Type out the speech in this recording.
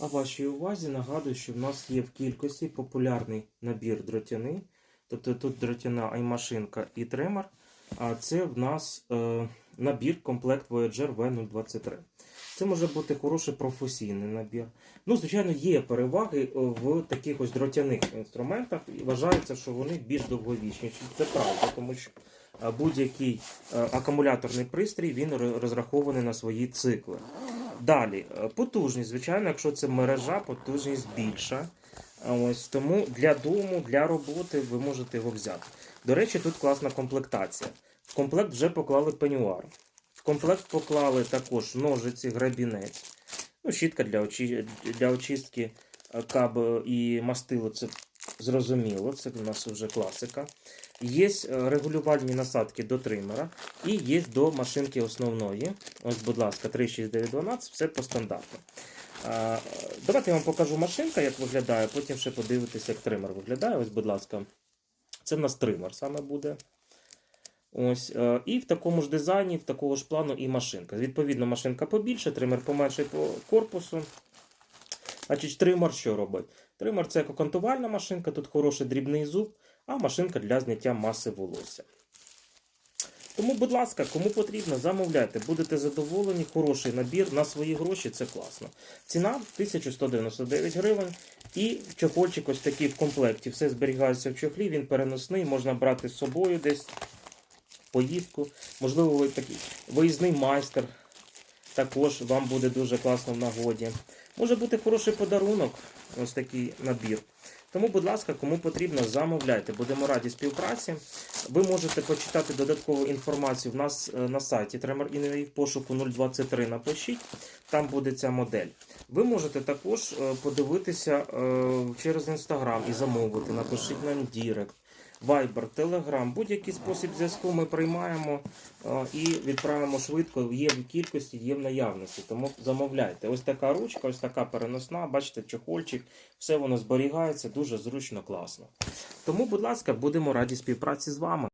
А вашій увазі нагадую, що в нас є в кількості популярний набір дротяни. Тобто тут дротяна аймашинка і тример. А це в нас е, набір комплект Voyager V023. Це може бути хороший професійний набір. Ну, звичайно, є переваги е, в таких ось дротяних інструментах, і вважається, що вони більш довговічні. Це правда, тому що е, будь-який е, акумуляторний пристрій він розрахований на свої цикли. Далі, е, потужність, звичайно, якщо це мережа, потужність більша. Ось тому для дому, для роботи ви можете його взяти. До речі, тут класна комплектація. В комплект вже поклали пенюар. В комплект поклали також ножиці, грабінець, ну, щітка для, очі... для очистки е, каб і мастило. Це зрозуміло, це в нас вже класика. Є е, регулювальні насадки до тримера і є до машинки основної. Ось, будь ласка, 36912, все по стандарту. Давайте я вам покажу машинка, як виглядає, потім ще подивитися, як тример виглядає. Ось, будь ласка, це в нас тример саме буде. Ось, е, і в такому ж дизайні, в такого ж плану і машинка. Відповідно, машинка побільше, тример поменше по корпусу. Значить, тример що робить? Тример це екокантувальна машинка, тут хороший дрібний зуб, а машинка для зняття маси волосся. Тому, будь ласка, кому потрібно, замовляйте, будете задоволені, хороший набір на свої гроші, це класно. Ціна 1199 гривень. І чохольчик ось такий в комплекті. Все зберігається в чохлі, він переносний, можна брати з собою десь поїздку. Можливо, ви такий виїзний майстер. Також вам буде дуже класно в нагоді. Може бути хороший подарунок, ось такий набір. Тому, будь ласка, кому потрібно, замовляйте. Будемо раді співпраці. Ви можете почитати додаткову інформацію в нас е, на сайті в пошуку 023 напишіть, там буде ця модель. Ви можете також е, подивитися е, через інстаграм і замовити. Напишіть нам Дірект, Viber, Telegram, будь-який спосіб зв'язку ми приймаємо е, і відправимо швидко. Є в кількості, є в наявності. Тому замовляйте. Ось така ручка, ось така переносна, бачите, чохольчик, все воно зберігається дуже зручно, класно. Тому, будь ласка, будемо раді співпраці з вами.